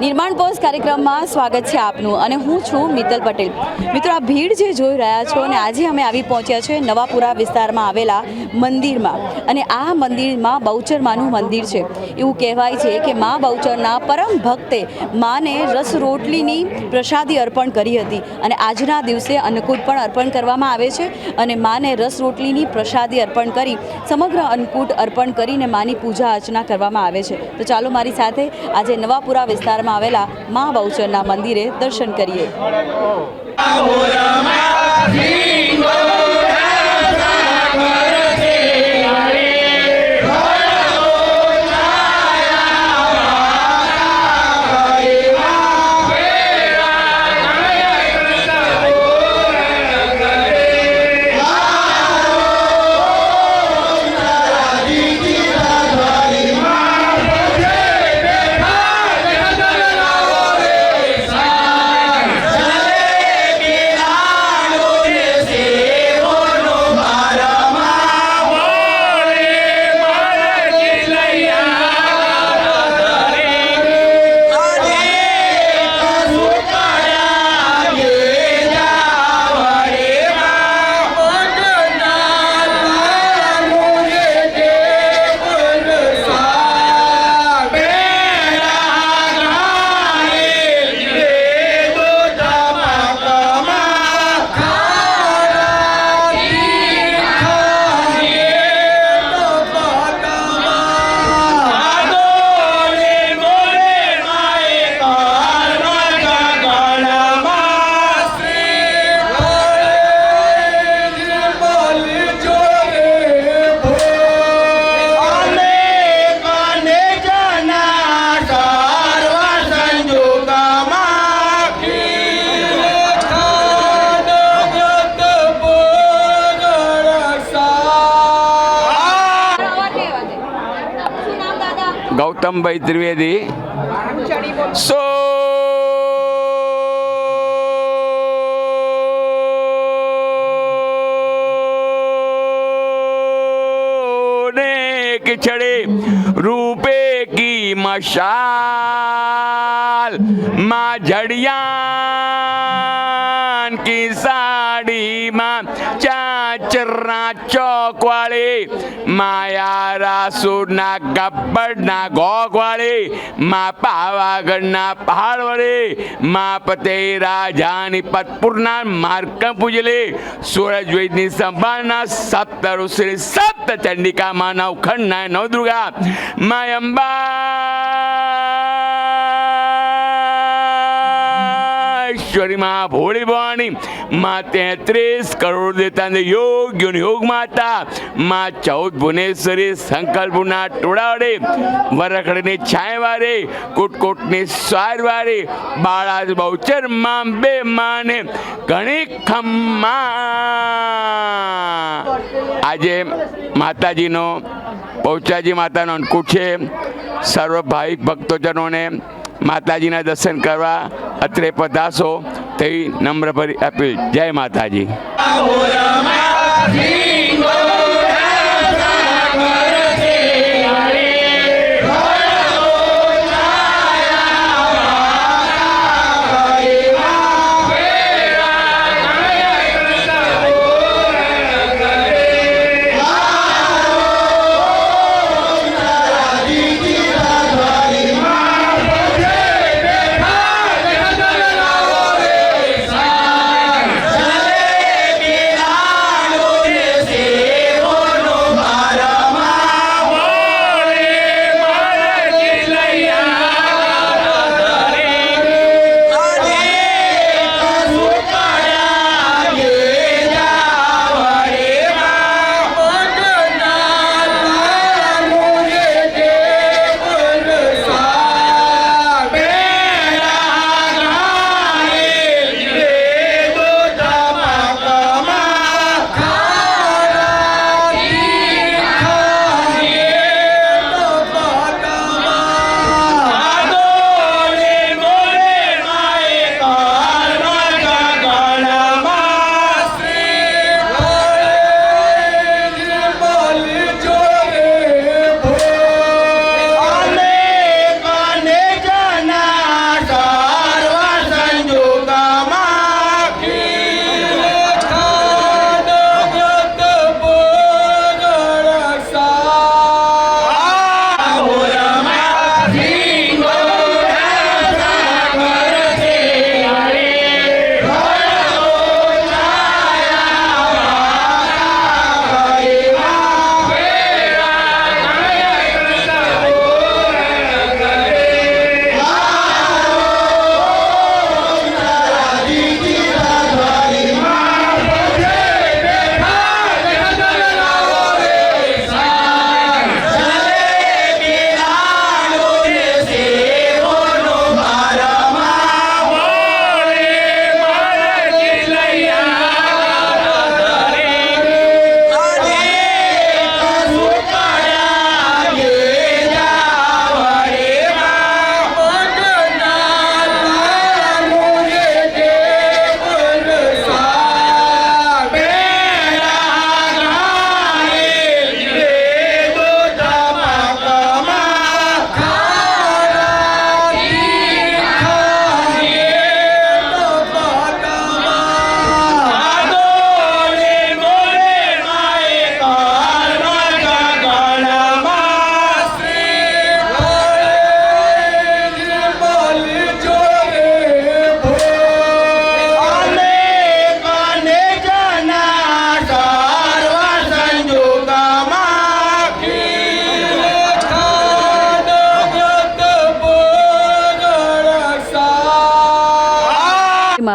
નિર્માણ પોસ્ટ કાર્યક્રમમાં સ્વાગત છે આપનું અને હું છું મિત્તલ પટેલ. મિત્રો, આ ભીડ જે જોઈ રહ્યા છો અને આજે અમે આવી પહોંચ્યા છે નવાપુરા વિસ્તારમાં આવેલા મંદિરમાં. અને આ મંદિરમાં બહુચરમાનું મંદિર છે. એવું કહેવાય છે કે મા બહુચરના પરમ ભક્તે માને રસ રોટલીની પ્રસાદી અર્પણ કરી હતી. અને આજના દિવસે અન્નકૂટ પણ અર્પણ કરવામાં આવે છે અને માને રસ રોટલીની પ્રસાદી અર્પણ કરી, સમગ્ર અન્નકૂટ અર્પણ કરીને માની પૂજા અર્ચના કરવામાં આવે છે. તો ચાલો મારી સાથે આજે નવાપુરા વિસ્તારમાં આવેલા મા બહુચરના મંદિરે દર્શન કરીએ પૂનમભાઈ ત્રિવેદી. સો છડે રૂપે કી મશાલમાં જડિયા. ભગવાન સાડીમાં ચાચરા ચોકવાળી માયા રાસુના કપડના ગોગવાળી, મા પાવાગઢના પહાડવાળી મા પતે રાજાની પતપુરના માર્ગ પૂજલી, સુરજ વૈદની સંભાળના સપ્ત ઋષિ સપ્ત ચંડિકા માનવ ખંડના નવદુર્ગા મા અંબા ઈશ્વરી માં ભોળી ભવાની માં તેત્રીસ કરોડ દેતા યોગ્ય યોગ માતા, માં ચૌદ ભુવનેશ્વરી સંકલ્પના ટોળાવડે, વરખડીની છાય વારે કુટકોટની સ્વાર વારે બાળાજ બહુચરમાં બે માને ઘણી ખમ્મા. આજે માતાજીનો બહુચાજી માતાનો અંકુટ છે. સર્વ ભાઈ ભક્તોજનોને માતાજીના દર્શન કરવા અત્રે પધારશો તેવી નમ્રભરી અપીલ. જય માતાજી.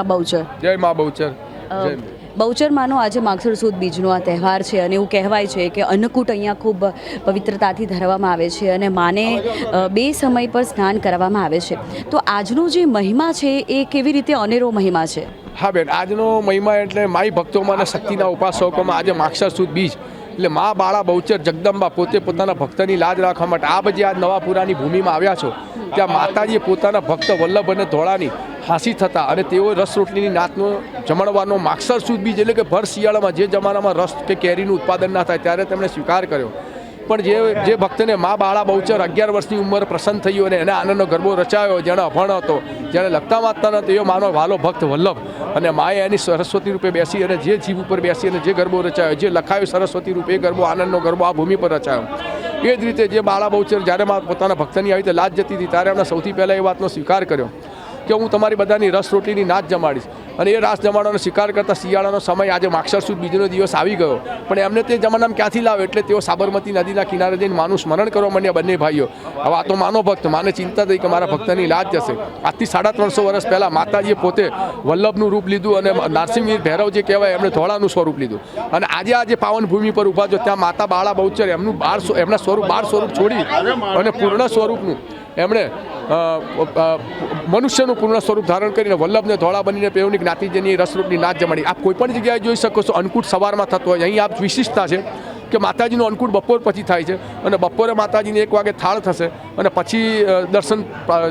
મા બહુચર. જય મા બહુચર. બહુચરમાંનો આજે માગસર સુદ બીજનો આ તહેવાર છે અને એવું કહેવાય છે કે અન્નકૂટ અહીંયા ખૂબ પવિત્રતાથી ધરવામાં આવે છે અને માને બે સમય પર સ્નાન કરવામાં આવે છે. તો આજનો જે મહિમા છે એ કેવી રીતે અનેરો મહિમા છે? હા બેન આજનો મહિમા એટલે માઈ ભક્તોમાં અને શક્તિના ઉપાસકોમાં આજે માક્ષર સુદ બીજ. એટલે મા બાળા બહુચર જગદંબા પોતે પોતાના ભક્તની લાજ રાખવા માટે આ બધી આ નવાપુરાની ભૂમિમાં આવ્યા છો. ત્યાં માતાજીએ પોતાના ભક્ત વલ્લભ અને ધોળાની હાંસી થતા અને તેઓ રસ રોટલીની નાતનો જમણવાનો માક્ષર સુદ બીજ એટલે કે ભર શિયાળામાં જે જમાનામાં રસ કે કેરીનું ઉત્પાદન ના થાય ત્યારે તેમણે સ્વીકાર કર્યો. પણ જે જે ભક્તને મા બાળા બહુચર અગિયાર વર્ષની ઉંમર પ્રસન્ન થયું અને એના આનંદનો ગરબો રચાયો, જેણે અભણ હતો, જેણે લખતા વાંચતા નથી એ માનો વાલો ભક્ત વલ્લભ અને માએ એની સરસ્વતી રૂપે બેસી અને જે જીવ ઉપર બેસી અને જે ગરબો રચાયો, જે લખાયો, સરસ્વતી રૂપે એ ગરબો આનંદનો ગરબો આ ભૂમિ પર રચાયો. એ જ રીતે જે બાળા બહુચર જ્યારે મારા પોતાના ભક્તની આવી રીતે લાજ જતી હતી ત્યારે એમણે સૌથી પહેલાં એ વાતનો સ્વીકાર કર્યો કે હું તમારી બધાની રસ રોટલીની નાચ જમાડીશ. અને એ રાસ જમાડવાનો શિકાર કરતા શિયાળાનો સમય આજે માક્ષર સુદ બીજનો દિવસ આવી ગયો. પણ એમને તે જમાનામાં ક્યાંથી લાવે એટલે તેઓ સાબરમતી નદીના કિનારે જઈને માનું સ્મરણ કરવા માંડ્યા બંને ભાઈઓ. હવે આ તો માનો ભક્ત, માને ચિંતા થઈ કે મારા ભક્તની લાજ જશે. આજથી સાડા ત્રણસો વર્ષ પહેલાં માતાજીએ પોતે વલ્લભનું રૂપ લીધું અને નારસિંહ ભૈરવ જે કહેવાય એમણે ધોળાનું સ્વરૂપ લીધું. અને આજે આજે પાવન ભૂમિ પર ઊભા છો ત્યાં માતા બાળા બહુચર એમનું બાર એમના સ્વરૂપ બાર સ્વરૂપ છોડી અને પૂર્ણ સ્વરૂપનું. એમણે મનુષ્યનું પૂર્ણ સ્વરૂપ ધારણ કરીને વલ્લભને ધોળા બનીને પેવની જ્ઞાતિજની રસરૂપની નાચ જમાડી. આપ કોઈ પણ જગ્યાએ જોઈ શકો છો, અન્નકૂટ સવારમાં થતો હોય. અહીં આપ વિશિષ્ટતા છે કે માતાજીનું અન્નકૂટ બપોર પછી થાય છે અને બપોરે માતાજીને એક વાગે થાળ થશે અને પછી દર્શન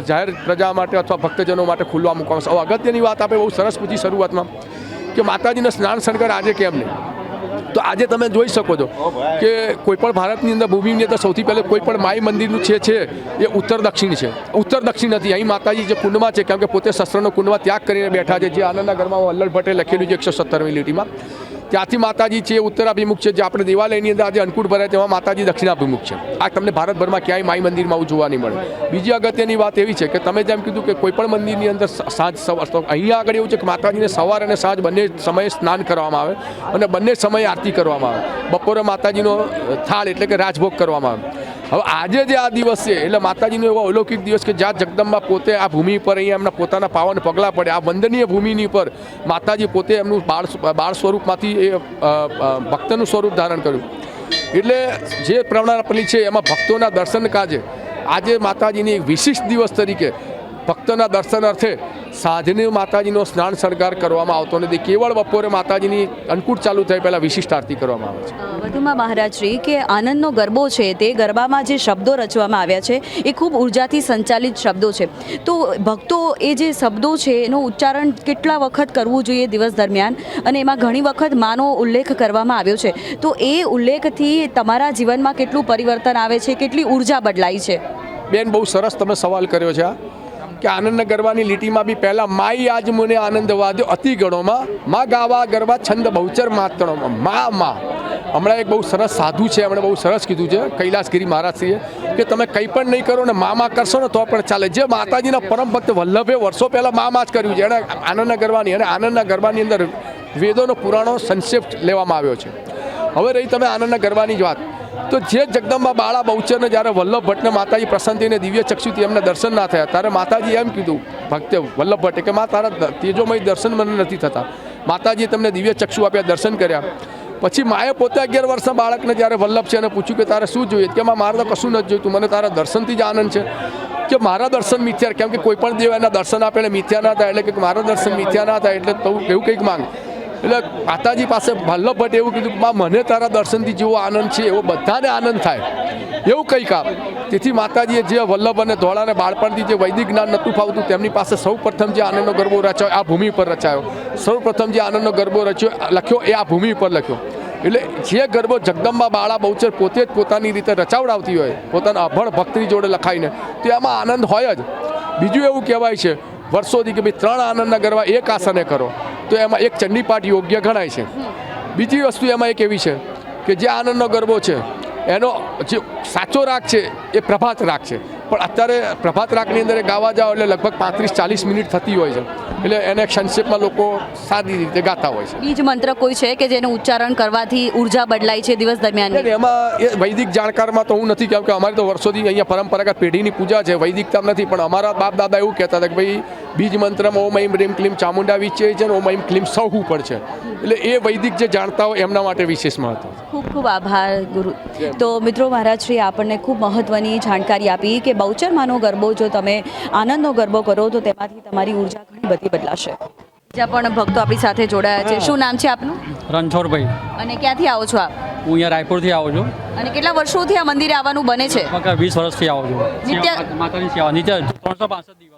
જાહેર પ્રજા માટે અથવા ભક્તજનો માટે ખુલ્લા મૂકવામાં આવશે. અગત્યની વાત આપણે બહુ સરસ પૂછી શરૂઆતમાં કે માતાજીને સ્નાન શણગાર આજે કેમ નહીં? તો આજે તમે જોઈ શકો છો કે કોઈ પણ ભારતની અંદર ભૂમિની અંદર સૌથી પહેલાં કોઈ પણ માઈ મંદિરનું છે છે, એ ઉત્તર દક્ષિણ છે. ઉત્તર દક્ષિણ નથી. અહીં માતાજી જે કુંડમાં છે કેમ કે પોતે શસ્ત્રનો કુંડમાં ત્યાગ કરીને બેઠા છે. જે આનંદના ઘરમાં વલ્લભ ભટ્ટે લખેલું છે એકસો સત્તરમી લીટીમાં. ત્યાંથી માતાજી છે, ઉત્તરાભિમુખ છે, જે આપણે દેવાલયની અંદર આજે અન્નકૂટ ભરાય તેમાં માતાજી દક્ષિણાભિમુખ છે. આ તમને ભારતભરમાં ક્યાંય માઈ મંદિરમાં આવું જોવા નહીં મળે. બીજી અગત્યની વાત એવી છે કે તમે જેમ કીધું કે કોઈપણ મંદિરની અંદર સાંજ સવાર અહીંયા આગળ એવું છે કે માતાજીને સવાર અને સાંજ બંને સમયે સ્નાન કરવામાં આવે અને બંને સમયે આરતી કરવામાં આવે. બપોરે માતાજીનો થાળ એટલે કે રાજભોગ કરવામાં આવે. હવે આજે જે આ દિવસ છે. એટલે માતાજીનો એવો અલૌકિક દિવસ કે જ્યાં જગદંબા પોતે આ ભૂમિ પર અહીંયા એમના પોતાના પાવન પગલાં પડે. આ વંદનીય ભૂમિની પર માતાજી પોતે એમનું બાળ બાળ સ્વરૂપમાંથી એ ભક્તનું સ્વરૂપ ધારણ કર્યું. એટલે જે પ્રવણાપલી છે એમાં ભક્તોના દર્શન કાજે આજે માતાજીની એક વિશિષ્ટ દિવસ તરીકે ભક્તોના દર્શન અર્થે સાંજને માતાજીનો સ્નાન શણગાર કરવામાં આવતો નથી. કેવળ બપોરે માતાજીની અન્નકૂટ ચાલુ થાય પહેલાં વિશિષ્ટ આરતી કરવામાં આવે છે. વધુમાં મહારાજશ્રી કે આનંદનો ગરબો છે તે ગરબામાં જે શબ્દો રચવામાં આવ્યા છે એ ખૂબ ઉર્જાથી સંચાલિત શબ્દો છે. તો ભક્તો એ જે શબ્દો છે એનું ઉચ્ચારણ કેટલા વખત કરવું જોઈએ દિવસ દરમિયાન? અને એમાં ઘણી વખત માનો ઉલ્લેખ કરવામાં આવ્યો છે. તો એ ઉલ્લેખથી તમારા જીવનમાં કેટલું પરિવર્તન આવે છે? કેટલી ઊર્જા બદલાઈ છે? બેન બહુ સરસ તમે સવાલ કર્યો છે આ. કે આનંદ ગરબાની લીટીમાં બી પહેલા માઈ આજ મને આનંદ વાદ્યો અતિ ગણોમાં. માં ગાવા ગરબા છંદ બહુચર માતણોમાં મા મા. હમણાં એક બહુ સરસ સાધુ છે, એમણે બહુ સરસ કીધું છે, કૈલાસગીરી મહારાજશ્રીએ, કે તમે કંઈ પણ નહીં કરો ને મા મા કરશો ને તો પણ ચાલે. જે માતાજીના પરમ ભક્ત વલ્લભે વર્ષો પહેલાં મા મા જ કર્યું છે. એણે આનંદના ગરબાની અને આનંદના ગરબાની અંદર વેદોનો પુરાણો સંક્ષેપ લેવામાં આવ્યો છે. હવે રહી તમે આનંદના ગરબાની જ વાત. તો જે જગદંબા બાળા બહુચરને જ્યારે વલ્લભ ભટ્ટને માતાજી પ્રસન્નતીને દિવ્ય ચક્ષુથી એમને દર્શન ના થયા, ત્યારે માતાજી એમ કીધું, ભક્તે વલ્લભ ભટ્ટે કે મા તારા તેજોમય દર્શન મને નથી થતા. માતાજીએ તમને દિવ્ય ચક્ષુ આપ્યા, દર્શન કર્યા. પછી માએ પોતે અગિયાર વર્ષના બાળકને જ્યારે વલ્લભ છે અને પૂછ્યું કે, તારે શું જોઈએ? કે માં મારે તો કશું નથી જોઈતું, મને તારા દર્શનથી જ આનંદ છે. કે, મારા દર્શન મિથ્યા, કેમ કે કોઈ પણ દેવ એના દર્શન આપે એટલે મિથ્યા ના થાય, એટલે કે મારા દર્શન મિથ્યા ના થાય, એટલે તું એવું કંઈક માંગ. એટલે માતાજી પાસે વલ્લભ ભટ્ટ એવું કીધું માં, મને તારા દર્શનથી જેવો આનંદ છે, એવો બધાને આનંદ થાય. એવું કંઈ કામ તેથી માતાજીએ જે વલ્લભ અને ધોળાને બાળપણથી જે વૈદિક જ્ઞાન નહોતું ફાવતું, તેમની પાસે સૌ પ્રથમ જે આનંદનો ગરબો રચાયો, આ ભૂમિ પર રચાયો. સૌ પ્રથમ જે આનંદનો ગરબો રચ્યો લખ્યો, એ આ ભૂમિ પર લખ્યો. એટલે જે ગરબો જગદંબા બાળા બહુચર પોતે જ પોતાની રીતે રચાવડાવતી હોય, પોતાના અભણ ભક્તિ જોડે લખાઈને, તો એમાં આનંદ હોય જ. બીજું એવું કહેવાય છે, વર્ષોથી કે ભાઈ ત્રણ આનંદના ગરબા એક આસને કરો. તો એમાં એક ચંડીપાઠ યોગ્ય ગણાય છે. બીજી વસ્તુ એમાં એક એવી છે કે જે આનંદનો ગરબો છે, એનો જે સાચો રાગ છે એ પ્રભાત રાગ છે. પણ અત્યારે પ્રભાત રાગની અંદર ગાવા જાઓ એટલે લગભગ પાંત્રીસ ચાલીસ મિનિટ થતી હોય છે. એટલે એને સંક્ષેપમાં લોકો સાદી રીતે ગાતા હોય છે. બીજ મંત્ર કોઈ છે કે જેનું ઉચ્ચારણ કરવાથી ઊર્જા બદલાય છે દિવસ દરમિયાન? એમાં એ વૈદિક જાણકારમાં તો હું નથી કેમ કે અમારી તો વર્ષોથી અહીંયા પરંપરાગત પેઢીની પૂજા છે વૈદિકતા નથી પણ અમારા બાપ દાદા એવું કહેતા હતા કે ભાઈ બીજ મંત્રમાં ઓમ ઐમ રીમ ક્લીમ ચામુંડા વિચે છે ને ઓમ ઐમ ક્લીમ સૌ ઉપર છે. એટલે એ વૈદિક જે જાણતા હોય એમના માટે વિશેષ મહત્વ ખૂબ ખૂબ આભાર ગુરુ. તો મિત્રો મહારાજશ્રી આપણને ખૂબ મહત્વની જાણકારી આપી કે બહુચરમાનો ગરબો જો તમે આનંદનો ગરબો કરો તો તેમાંથી તમારી ઊર્જા ઘણી બધી બદલાશે. બીજા પણ ભક્તો આપણી સાથે જોડાયા છે. શું નામ છે આપનું? રણછોડભાઈ. અને ક્યાંથી આવો છો આપ? હું અહીંયા રાયપુરથી આવું છું. અને કેટલા વર્ષોથી આ મંદિરે આવવાનું બને છે? વીસ વર્ષથી આવું છું. માતાની સેવા નિત્ય ત્રણસો પાંસઠ દિવસ.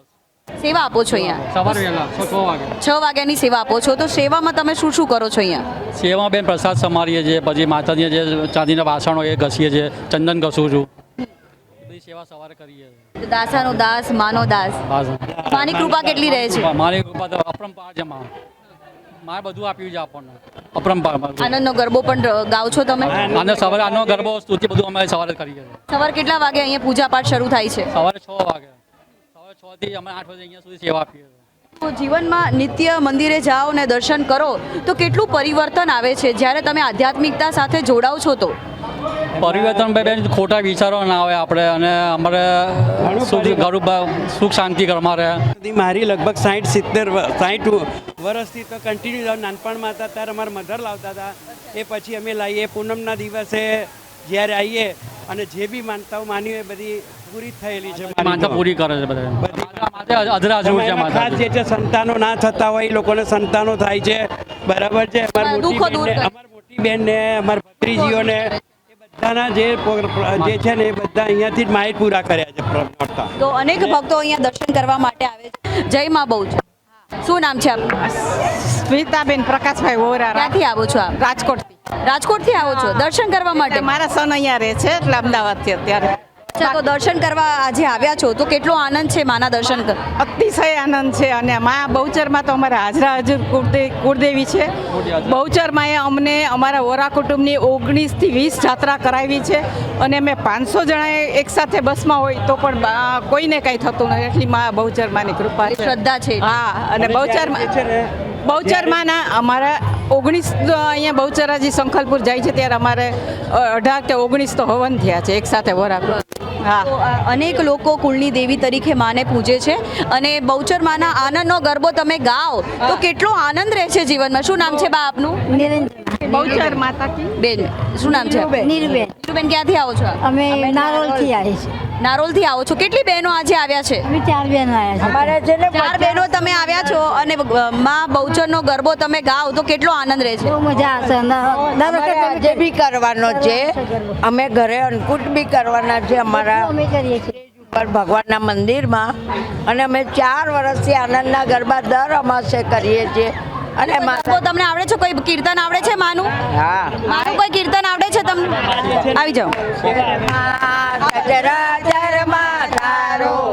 સેવા આપો છો અહીંયા? સવારે વહેલા છ વાગે. છ વાગ્યાની સેવા આપો છો. તો સેવામાં તમે શું શું કરો છો અહીંયા? સેવામાં બેન પ્રસાદ સમારીએ છીએ પછી માતાજીએ જે ચાંદીના વાસણો એ ઘસીએ છીએ ચંદન ઘસું છું. બધી સેવા સવારે કરીએ. દાસાનો દાસ માનો દાસ. માની કૃપા કેટલી રહે છે? મારી કૃપા તો અપરંપાર છે માં મારે બધું આપ્યું છે આપણને. અપરંપાર. આનંદનો ગરબો પણ ગાવ છો તમે? અને સવારે આનો ગરબો સ્તુતિ બધું અમે સવારે કરીએ. સવાર કેટલા વાગે અહીંયા પૂજા પાઠ શરૂ થાય છે? સવારે છ વાગે. સવારે છ થી અમે આઠ વાગે અહીંયા સુધી સેવા આપીએ. જીવનમાં નિત્ય મંદિરે જાઓ ને દર્શન કરો તો કેટલું પરિવર્તન આવે છે? જ્યારે તમે આધ્યાત્મિકતા સાથે જોડાઓ છો તો. પરિવર્તન ભાઈ બેન ખોટા વિચારો ના આવે આપણે અને અમારે ઘણું સુખ શાંતિ ઘરમાં રહે મારી લગભગ સાઠ સિત્તેર સાઠ વર્ષથી તો કન્ટિન્યુ નાનપણમાં હતા ત્યારે અમારા મધર લાવતા હતા. એ પછી અમે લાવીએ પૂનમના દિવસે જ્યારે આવીએ અને જે બી માનતાઓ માની હોય બધી પૂરી થયેલી છે માનતા પૂરી કરે છે બધા. ખાસ જે છે સંતાનો ના થતા હોય એ લોકોને સંતાનો થાય છે. બરાબર છે? અમાર મોટી દુઃખો બેનને કરે. મોટી બેનને અમારા ભત્રીજીઓને એ બધાના જે જે છે ને એ બધા અહીંયાથી જ માહિત પૂરા કર્યા છે તો અનેક ભક્તો અહીંયા દર્શન કરવા માટે આવે છે. જય માં બહુ છે. શું નામ છે આપનું? સ્મિતાબેન પ્રકાશભાઈ વોરા. ક્યાંથી આવો છો આપ? રાજકોટથી. રાજકોટથી આવો છો. દર્શન કરવા માટે. મારા સન અહીંયા રહે છે એટલે અમદાવાદથી અત્યારે. અચ્છા, તો દર્શન કરવા આજે આવ્યા છો તો કેટલો આનંદ છે માના દર્શન કર અતિશય આનંદ છે અને મા બહુચરમાં તો અમારા હાજરા હજુર કુળદે કુળદેવી છે. બહુચરમાં એ અમને અમારા વોરા કુટુંબની ઓગણીસથી વીસ જાત્રા કરાવી છે અને અમે પાંચસો જણા એક સાથે બસમાં હોય તો પણ કોઈને કાંઈ થતું નથી. એટલી મા બહુચરમાની કૃપા છે. શ્રદ્ધા છે. હા અને બહુચરમાં બહુચરમાંના અમારા ઓગણીસ અહીંયા બહુચરાજી સંખલપુર જાય છે ત્યારે અમારે અઢાર કે ઓગણીસ તો હવન થયા છે એક સાથે વરાક હા. તો અ, અનેક લોકો કુળની દેવી તરીકે માને પૂજે છે અને બહુચર માના આનંદનો ગરબો તમે ગાઓ તો કેટલો આનંદ રહે છે જીવનમાં? શું નામ છે બા આપનું? નિરંજન. બહુચર માતા કી? બેન શું નામ છે? નીરુબેન. નીરુબેન ક્યાંથી આવો છો અમે નારોલથી આવીએ છે નારોલથી આવો છો. કેટલી બહેનો આજે આવ્યા છે? અમે ચાર બહેનો આવ્યા છે. ચાર બહેનો તમે આવ્યા છો અને માં બહુચરનો ગરબો તમે ગાઓ તો કેટલો આનંદ રહે છે? બહુ મજા આવશે. દર વખતે આજે બી કરવાનો છે અમે ઘરે અન્નકૂટ બી કરવાના છે અમારા અમે કરીએ છીએ. ઉપર ભગવાનના મંદિરમાં. અને અમે ચાર વર્ષથી આનંદના ગરબા દર અમાસે કરીએ છીએ. અને તમને આવડે છે? કોઈ કીર્તન આવડે છે માનું? હા. માનું કોઈ કીર્તન આવડે છે તમને? આવી જાઓ. સચરાચરમાં તારો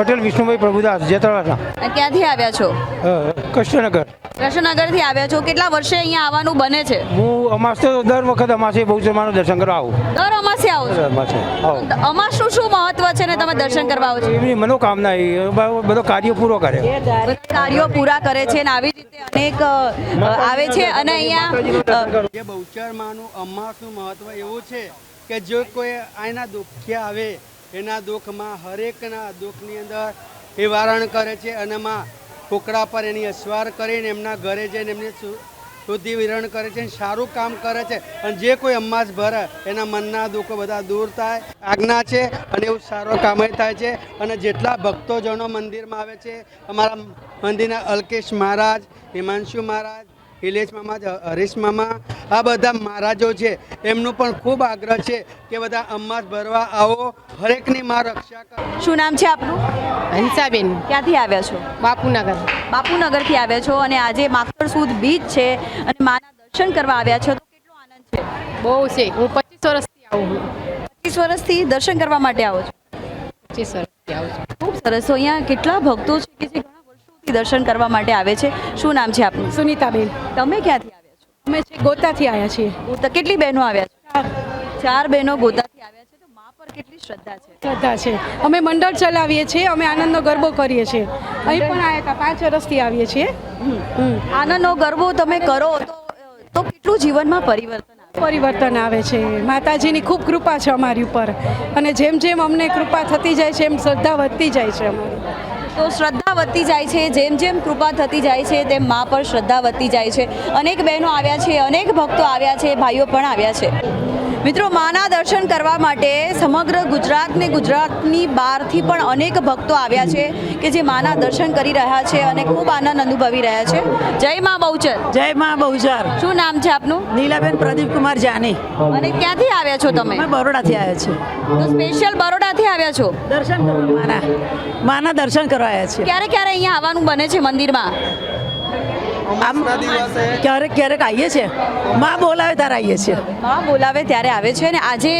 પટેલ વિષ્ણુભાઈ પ્રભુદાસ જેતળાના ક્યાંથી આવ્યા છો? કૃષ્ણનગર. કૃષ્ણનગરથી આવ્યા છો? કેટલા વર્ષે અહીંયા આવવાનું બને છે? હું અમાસ તો દર વખત અમાસે બહુચરમાનું દર્શન કરવા આવું. દર અમાસે આવો છો? અમાસે અમાસનું શું મહત્વ છે ને તમે દર્શન કરવા આવો છો? એમની મનોકામના એ બધો કાર્ય પૂરો કરે. કાર્યો પૂરા કરે છે અને આવી રીતે અનેક આવે છે અને અહીંયા જે બહુચરમાંનું અમાસનું મહત્વ એવું છે કે જો કોઈ આના દુખ્યા આવે એના દુઃખમાં હરેકના દુઃખની અંદર નિવારણ કરે છે અને માં કોકડા પર એની અસવાર કરીને એમના ઘરે જઈને એમને શુદ્ધિ વિરણ કરે છે સારું કામ કરે છે. અને જે કોઈ અમ્માસ ભરે, એના મનના દુઃખો બધા દૂર થાય. આજ્ઞા છે અને એવું સારો કામ થાય છે. અને જેટલા ભક્તોજનો મંદિરમાં આવે છે, અમારા મંદિરના અલ્કેશ મહારાજ, હિમાંશુ મહારાજ હિલેશ મામા હરીશ મામા આ બધા મહારાજો છે. એમનું પણ ખૂબ આગ્રહ છે કે બધા અમાસ ભરવા આવો હરેકની માં રક્ષા કરો. શું નામ છે આપનું? હંસાબેન. ક્યાંથી આવ્યા છો? બાપુનગર. બાપુનગરથી આવ્યા છો અને આજે માખણ સુદ બીચ છે અને માના દર્શન કરવા આવ્યા છો. તો કેટલો આનંદ છે? બહુ છે. હું પચીસ વર્ષથી આવું છું. પચીસ વર્ષથી દર્શન કરવા માટે આવો છો? પચીસ વર્ષથી આવું છું. ખૂબ સરસ. અહીંયા કેટલા ભક્તો છે કે જે ઘણા દર્શન કરવા માટે આવે છે. શું નામ છે આપનું? સુનીતાબેન. તમે ક્યાંથી આવ્યા છો? અમે છે ગોતાથી આવ્યા છીએ. ગોતા કેટલી બહેનો આવ્યા છે? ચાર. બહેનો ગોતાથી આવ્યા છે. તો મા પર કેટલી શ્રદ્ધા છે? શ્રદ્ધા છે. અમે મંડળ ચલાવીએ છીએ અમે આનંદનો ગરબો કરીએ છીએ. અહીં પણ આવ્યા હતા પાંચ વર્ષથી આવીએ છીએ. આનંદનો ગરબો તમે કરો તો તો કેટલું જીવનમાં પરિવર્તન પરિવર્તન આવે છે. માતાજીની ખૂબ કૃપા છે અમારી ઉપર. અને જેમ જેમ અમને કૃપા થતી જાય છે એમ શ્રદ્ધા વધતી જાય છે અમારી. તો શ્રદ્ધા વધતી જાય છે, જેમ જેમ કૃપા થતી જાય છે, તેમ મા પર શ્રદ્ધા વધતી જાય છે. અનેક બહેનો આવ્યા છે, અનેક ભક્તો આવ્યા છે, ભાઈઓ પણ આવ્યા છે. મિત્રો માના દર્શન કરવા માટે સમગ્ર ગુજરાત ને ગુજરાતની બહારથી પણ અનેક ભક્તો આવ્યા છે કે જે માના દર્શન કરી રહ્યા છે અને ખૂબ આનંદ અનુભવી રહ્યા છે. જય મા બહુચર. જય મા બહુચર. શું નામ છે આપનું? નીલાબેન પ્રદીપ કુમાર જાની. અને ક્યાંથી આવ્યા છો તમે? બરોડાથી આવ્યા છો તો સ્પેશિયલ બરોડાથી આવ્યા છો? દર્શન કરવા માના. માના દર્શન કરવા આવ્યા છે ક્યારે ક્યારે અહીંયા આવવાનું બને છે મંદિરમાં? આમ ક્યારેક ક્યારેક આવીએ છીએ. માં બોલાવે ત્યારે આવીએ છીએ. માં બોલાવે ત્યારે આવે છે અને આજે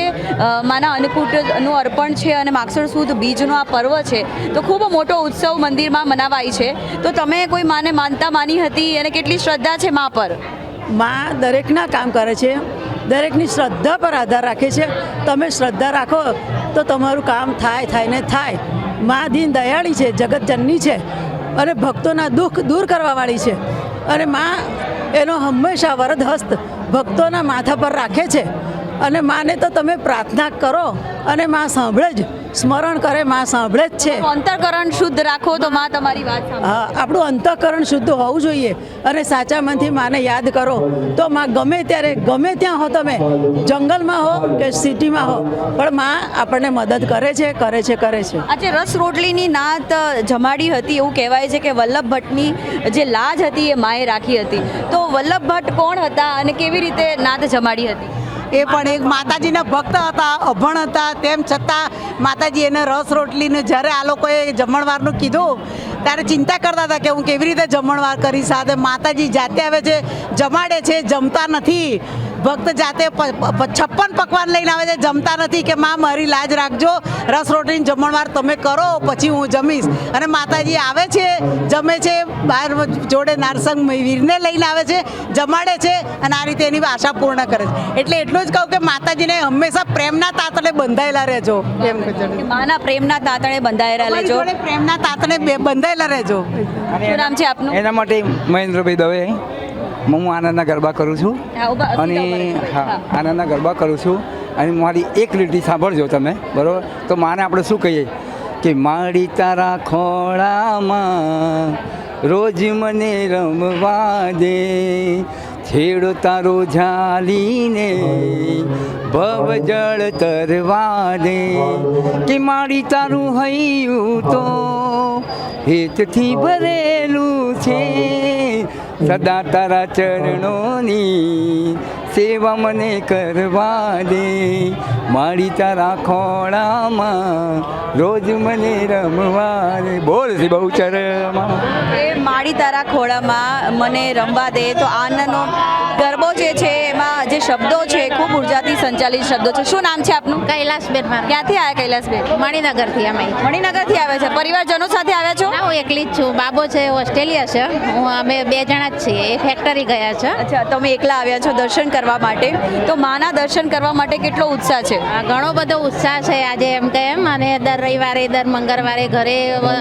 માના અન્નકૂટનું અર્પણ છે અને માગસર સુદ બીજનો આ પર્વ છે તો ખૂબ મોટો ઉત્સવ મંદિરમાં મનાવાય છે. તો તમે કોઈ માને માનતા માની હતી? અને કેટલી શ્રદ્ધા છે મા પર? માં દરેકના કામ કરે છે. દરેકની શ્રદ્ધા પર આધાર રાખે છે. તમે શ્રદ્ધા રાખો તો તમારું કામ થાય થાય ને થાય. મા દીન દયાળી છે જગતજનની છે. અને ભક્તોના દુઃખ દૂર કરવાવાળી છે. અને મા, એનો હંમેશા વરદ હસ્ત ભક્તોના માથા પર રાખે છે. અને માને તો તમે પ્રાર્થના કરો અને માં સાંભળે જ. સ્મરણ કરે માં સાંભળે જ છે. અંતઃકરણ શુદ્ધ રાખો તો માં તમારી વાત હા આપણું અંતઃકરણ શુદ્ધ હોવું જોઈએ અને સાચા મનથી માને યાદ કરો. તો માં ગમે ત્યારે ગમે ત્યાં હો તમે જંગલમાં હો કે સિટીમાં હો પણ માં આપણને મદદ કરે છે કરે છે કરે છે. આજે રસ રોટલીની નાત જમાડી હતી એવું કહેવાય છે કે વલ્લભ ભટ્ટની જે લાજ હતી એ માએ રાખી હતી. તો વલ્લભ ભટ્ટ કોણ હતા અને કેવી રીતે નાત જમાડી હતી? એ પણ એક માતાજીના ભક્ત હતા, અભણ હતા, તેમ છતાં માતાજી એને રસ રોટલીને જ્યારે આ લોકોએ જમણવારનું કીધું, ત્યારે ચિંતા કરતા હતા કે હું કેવી રીતે જમણવાર કરી, સાથે માતાજી જાતે આવે છે જમાડે છે જમતા નથી. ભક્ત જાતે છપ્પન પકવાન લઈને આવે છે જમતા નથી કે માં મારી લાજ રાખજો રસ રોટલીની જમણવાર તમે કરો પછી હું જમીશ. અને માતાજી આવે છે જમે છે બહાર જોડે નારસંગ વીરને લઈને આવે છે જમાડે છે અને આ રીતે એની આશા પૂર્ણ કરે છે. એટલે એટલું જ કહું કે માતાજીને હંમેશા પ્રેમના તાતણે બંધાયેલા રહેજો. એમ માના પ્રેમના તાતણે બંધાયેલા રહેજો. પ્રેમના તાતણે બંધાયેલા રહેજો. શું નામ છે આપનું? એના માટે મહેન્દ્રભાઈ દવે. હું આનંદના ગરબા કરું છું. અને. હા. આનંદના ગરબા કરું છું. અને મારી એક લીટી સાંભળજો તમે બરાબર? તો માને આપણે શું કહીએ? કે મારી તારા ખોળામાં રોજ મને રમવા દે. છેડો તારો ઝાલીને ભવ જળ તરવા દે. કે મારી તારું હૈયું તો હેતથી ભરેલું છે. સદા તારા ચરણોની સેવા મને કરવા દે. મારી તારા ખોળામાં રોજ મને રમવા દે. બોલ છે બહુ ચરણમાં માડી તારા ખોળામાં મને રમવા દે. તો આનંદનો ગરબો જે છે એમાં જે શબ્દો છે ખૂબ ઉર્જાથી સંચાલિત શબ્દો છે. શું નામ છે આપનું? કૈલાસબેન મારું. ક્યાંથી આવ્યા કૈલાસબેન? મણિનગરથી અમે. મણિનગરથી આવ્યા છે. પરિવારજનો સાથે આવ્યા છો? ના હું એકલી જ છું. બાબો છે ઓસ્ટ્રેલિયા છે. હું અમે બે જણા જ છીએ. એ ફેક્ટરી ગયા છે. અચ્છા તમે એકલા આવ્યા છો દર્શન કરવા માટે. તો માના દર્શન કરવા માટે કેટલો ઉત્સાહ છે? આ ઘણો બધો ઉત્સાહ છે આજે એમ કે એમ. અને દર રવિવારે દર મંગળવારે ઘરે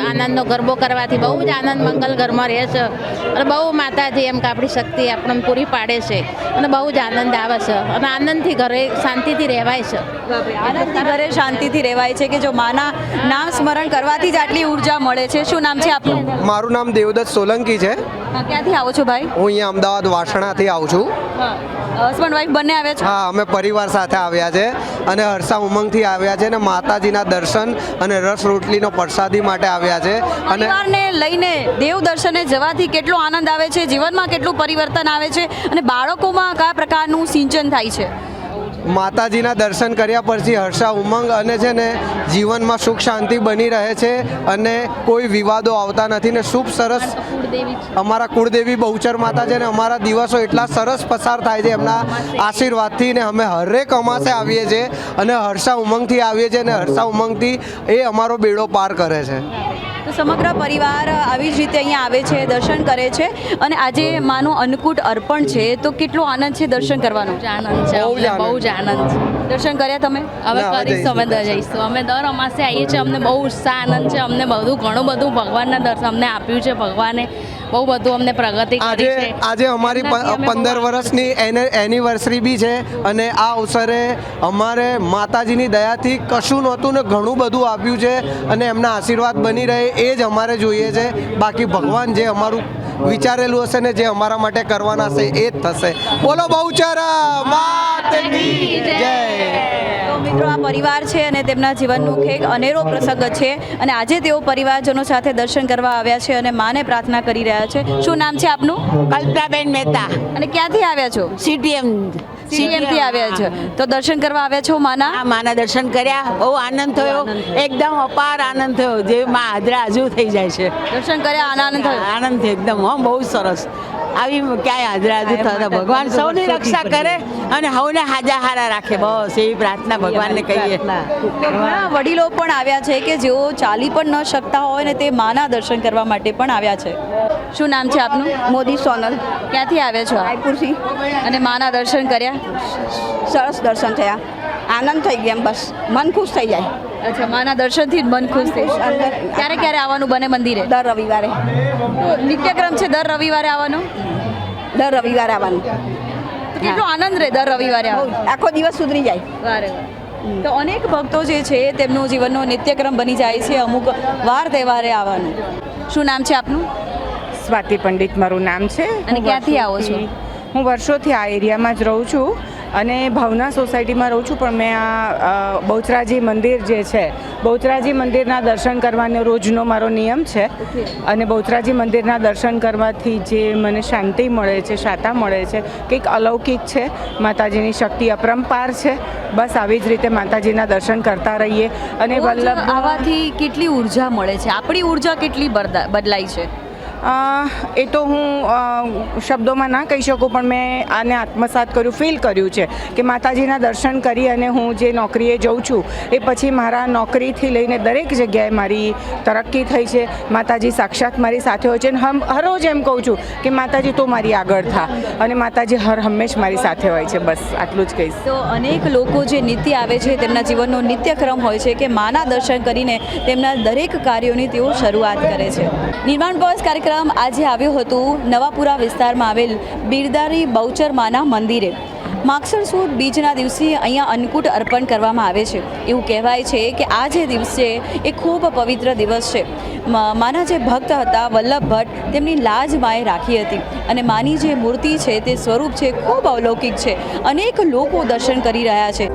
આનંદનો ગરબો કરવાથી બહુ જ આનંદ મંગલ ઘરમાં રહે છે. અને બહુ માતાજી એમ કે આપણી શક્તિ આપણને પૂરી પાડે છે. અને બહુ જ આનંદ આવે છે. અને આનંદથી ઘરે શાંતિથી રહેવાય છે. આનંદથી ઘરે શાંતિથી રહેવાય છે કે જો માના નામ સ્મરણ કરવાથી જ આટલી ઊર્જા મળે છે? શું નામ છે આપનું? મારું નામ દેવદત્ત સોલંકી છે. ક્યાંથી આવો છો ભાઈ? હું અહીંયા અમદાવાદ વાસણાથી આવું છું. હસબન્ડ વાઈફ બંને આવે છે? હા અમે પરિવાર સાથે આવ્યા છે અને હર્ષા ઉમંગથી આવ્યા છે અને માતાજીના દર્શન અને રસ રોટલીનો પ્રસાદી માટે આવ્યા છે અને પરિવારને લઈને દેવ દર્શને જવાથી કેટલો આનંદ આવે છે? જીવનમાં કેટલું પરિવર્તન આવે છે? અને બાળકોમાં કયા પ્રકારનું સિંચન થાય છે? માતાજીના દર્શન કર્યા પછી હર્ષા ઉમંગ અને છે ને જીવનમાં સુખ શાંતિ બની રહે છે અને કોઈ વિવાદો આવતા નથી ને શુભ સરસ અમારા કુળદેવી બહુચર માતા છે ને અમારા દિવસો એટલા સરસ પસાર થાય છે એમના આશીર્વાદથી ને અમે હરેક અમાસે આવીએ છીએ અને હર્ષા ઉમંગથી આવીએ છીએ અને હર્ષા ઉમંગથી એ અમારો બેડો પાર કરે છે. સમગ્ર પરિવાર આવી જ રીતે અહીંયા આવે છે દર્શન કરે છે અને આજે માનું અન્નકૂટ અર્પણ છે. તો કેટલો આનંદ છે દર્શન કરવાનો? આનંદ છે બહુ જ આનંદ છે. દર્શન કર્યા તમે? હવે કરીશું અમે જઈશું. જઈશું. અમે દર અમાસે આવીએ છીએ અમને બહુ ઉત્સાહ આનંદ છે. અમને બધું ઘણું બધું ભગવાનના દર્શન અમને આપ્યું છે ભગવાને. બહુ બધું અમને પ્રગતિ આજે આજે અમારી પંદર વર્ષની એને એનિવર્સરી બી છે અને આ અવસરે અમારે માતાજીની દયાથી કશું નહોતું ને ઘણું બધું આપ્યું છે અને એમના આશીર્વાદ બની રહે એ જ અમારે જોઈએ છે. બાકી ભગવાન જે અમારું વિચારેલું હશે ને જે અમારા માટે કરવાના હશે એ જ થશે. બોલો બહુચરા માત જય. મિત્રો આ પરિવાર છે અને તેમના જીવનનો ખેક અનેરો પ્રસંગ છે અને આજે તેઓ પરિવારજનો સાથે દર્શન કરવા આવ્યા છે અને માને પ્રાર્થના કરી રહ્યા છે. શું નામ છે આપનું? કલ્પનાબેન મહેતા. અને ક્યાંથી આવ્યા છો? સીટીએમ સીટીએમથી આવ્યા છે. તો દર્શન કરવા આવ્યા છો માના? માના દર્શન કર્યા. બહુ આનંદ થયો. એકદમ અપાર આનંદ થયો. જે માં હાજરા હજુ થઈ જાય છે. દર્શન કર્યા આનંદ થયો. આનંદ થયો. એકદમ હો બહુ સરસ. આવી ક્યાંય હાજરા હાજુ થતા ભગવાન સૌની રક્ષા કરે અને હવને હાજા હારા રાખે બસ એવી પ્રાર્થના ભગવાનને કહીએ. વડીલો પણ આવ્યા છે કે જેઓ ચાલી પણ ન શકતા હોય ને તે માના દર્શન કરવા માટે પણ આવ્યા છે. શું નામ છે આપનું? મોદી સોનલ. ક્યાંથી આવ્યા છો? રાયપુરથી. અને માના દર્શન કર્યા? સરસ દર્શન થયા. આનંદ થઈ ગયા બસ. મન ખુશ થઈ જાય. અચ્છા માના દર્શનથી જ મન ખુશ થઈ અંદર ક્યારે ક્યારે આવવાનું બને મંદિરે? દર રવિવારે. તો નિત્યક્રમ છે દર રવિવારે આવવાનો? દર રવિવારે આવવાનું. કેટલો આનંદ રહે દર રવિવારે આખો દિવસ સુધરી જાય. વારે તો અનેક ભક્તો જે છે તેમનું જીવનનો નિત્યક્રમ બની જાય છે અમુક વાર તહેવારે આવવાનું. શું નામ છે આપનું? સ્વાતિ પંડિત મારું નામ છે. અને ક્યાંથી આવો છો? હું વર્ષોથી આ એરિયામાં જ રહું છું. અને ભાવના સોસાયટીમાં રહું છું પણ મેં આ બહુચરાજી મંદિર જે છે બહુચરાજી મંદિરના દર્શન કરવાનો રોજનો મારો નિયમ છે. અને બહુચરાજી મંદિરના દર્શન કરવાથી જે મને શાંતિ મળે છે શાતા મળે છે કંઈક અલૌકિક છે માતાજીની શક્તિ અપરંપાર છે. બસ આવી જ રીતે માતાજીના દર્શન કરતા રહીએ. અને વલ્લભ આવવાથી કેટલી ઊર્જા મળે છે? આપણી ઊર્જા કેટલી બરદા- બદલાય છે? એ તો હું શબ્દોમાં ના કહી શકું, પણ મેં આને આત્મસાત કર્યું ફીલ કર્યું છે કે માતાજીના દર્શન કરી અને હું જે નોકરીએ જઉં છું, એ પછી મારા નોકરીથી લઈને દરેક જગ્યાએ મારી તરક્કી થઈ છે. માતાજી સાક્ષાત મારી સાથે હોય છે અને હમ હરરોજ એમ કહું છું કે માતાજી તો મારી આગળ થા અને માતાજી હર હંમેશ મારી સાથે હોય છે, બસ આટલું જ કહીશ. તો અનેક લોકો જે નિત્ય આવે છે, તેમના જીવનનો નિત્યક્રમ હોય છે કે માના દર્શન કરીને તેમના દરેક કાર્યોની તેઓ શરૂઆત કરે છે. નિર્માણ બસ કાર્યક્રમ આજે આવ્યો હતું નવાપુરા વિસ્તારમાં આવેલ બિરદારી બહુચર માના મંદિરે. માગસર સુદ બીજના દિવસે અહીંયા અન્નકૂટ અર્પણ કરવામાં આવે છે. એવું કહેવાય છે કે આ જે દિવસે એ ખૂબ પવિત્ર દિવસ છે. માના જે ભક્ત હતા, વલ્લભ ભટ્ટ, તેમની લાજ માએ રાખી હતી અને માની જે મૂર્તિ છે તે સ્વરૂપ છે ખૂબ અલૌકિક છે. અનેક લોકો દર્શન કરી રહ્યા છે.